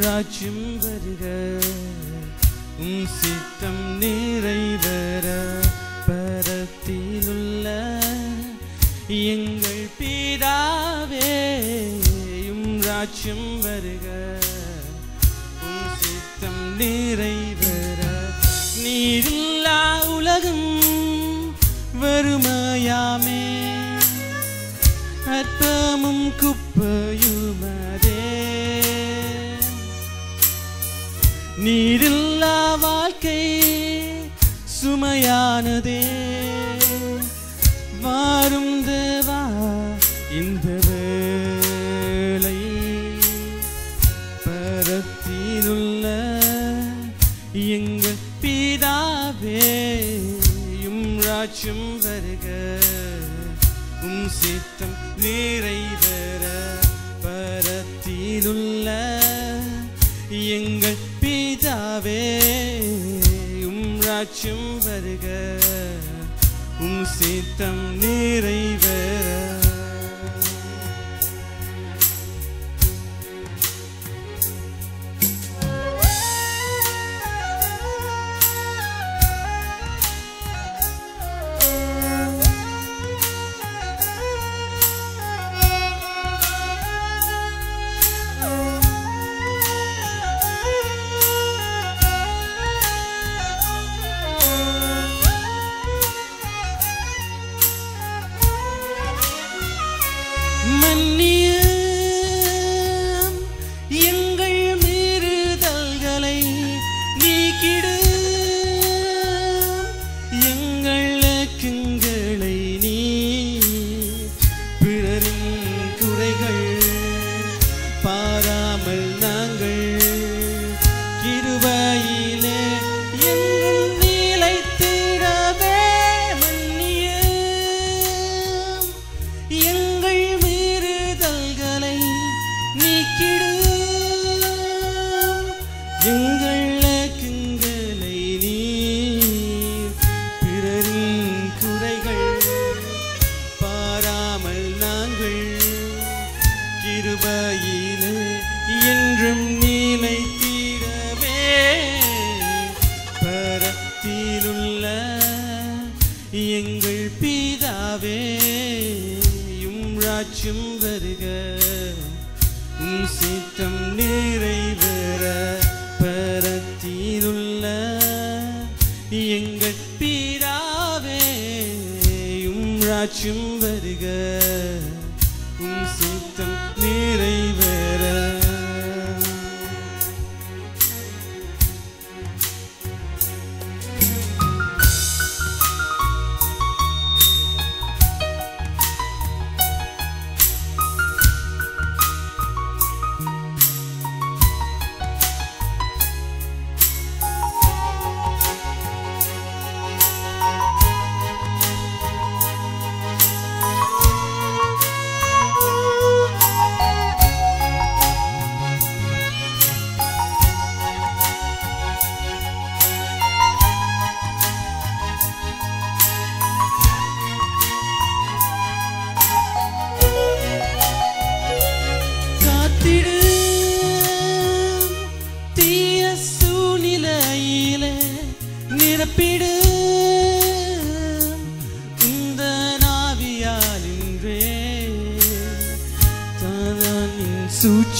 ராஜ்யம் வருக. உம் சித்தம் நிறைவர. பரத்திலுள்ள எங்கள் பிதாவே. உம் ராஜ்யம் வருக. உம் சித்தம் நிறைவர. நீரில்லா உலகம் வறுமையாமே அற்பமும் குப்பையும் நீரில்லா வாழ்க்கை சுமையானதே. வாரும் தேவா இந்த வேலை பரத்திலுள்ள எங்கள் பிதாவே உம் ராஜ்யம் வருக. உம் சித்தம் நிறைவேற பரத்திலுள்ள எங்கள் ராஜ்யம் வருக உம் சித்தம் நிறைவேற நீக்கிடு எங்கள் அக்கங்களை நீ பிறரின் குறைகள் பாராமல் நாங்கள் கிருபையிலே என்றும் நிலைத்திடவே மன்னியும். எங்கள் மீறுதல்களை நீக்கிடு கிருபையிலே என்றும் நிலைத்திடவே பரத்திலுள்ள எங்கள் பிதாவே உம் ராஜ்யம் வருக. உம் சித்தம் நிறைவேற பரத்திலுள்ள எங்கள் பிதாவே உம் ராஜ்யம் வருக. உம் சித்தம் நிறைவேற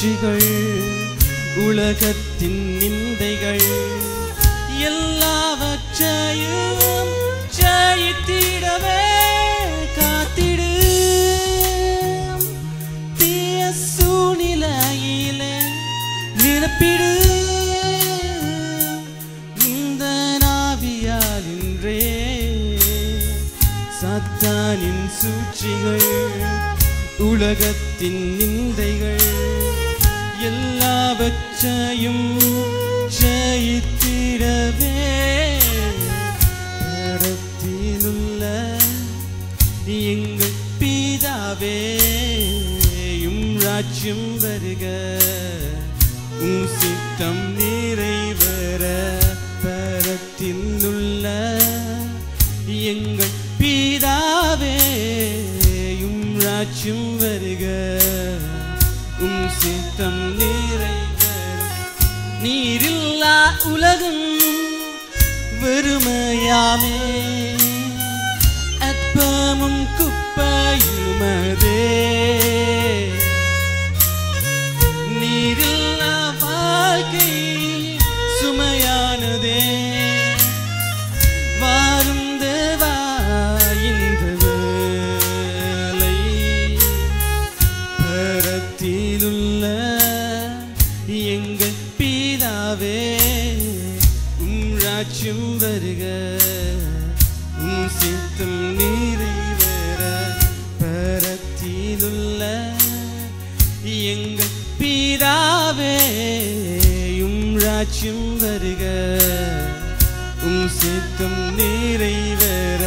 சூழ்ச்சிகள் உலகத்தின் நிந்தைகள் எல்லாவற்றையும் ஜெயித்திடவே காத்திடு. தீய சூழ்நிலையிலே நிரப்பிடு. இந்த நாவியால் இன்றே சத்தானின் சூழ்ச்சிகள் உலகத்தின் நிந்தைகள் எல்லாவற்றையும் ஜெயித்திடவே. பரத்திலுள்ள எங்கள் பிதாவே உம் ராஜ்யம் வருக. உம் சித்தம் நிறைவர பரத்தில் உள்ள எங்கள் பிதாவே உம் ராஜ்யம் வருக. சித்தம் நிறைவேறும் நீரில்லா உலகம் வெறுமையாமே. அற்பமும் குப்பையுமதே. பரத்திலுள்ள எங்கள் பீதாவே உம் ராஜ்யம் வருக உம் சித்தம் நிறைவேற பரத்திலுள்ள எங்கள் பீதாவே உம் ராஜ்யம் வருக உம் சித்தம் நிறைவேற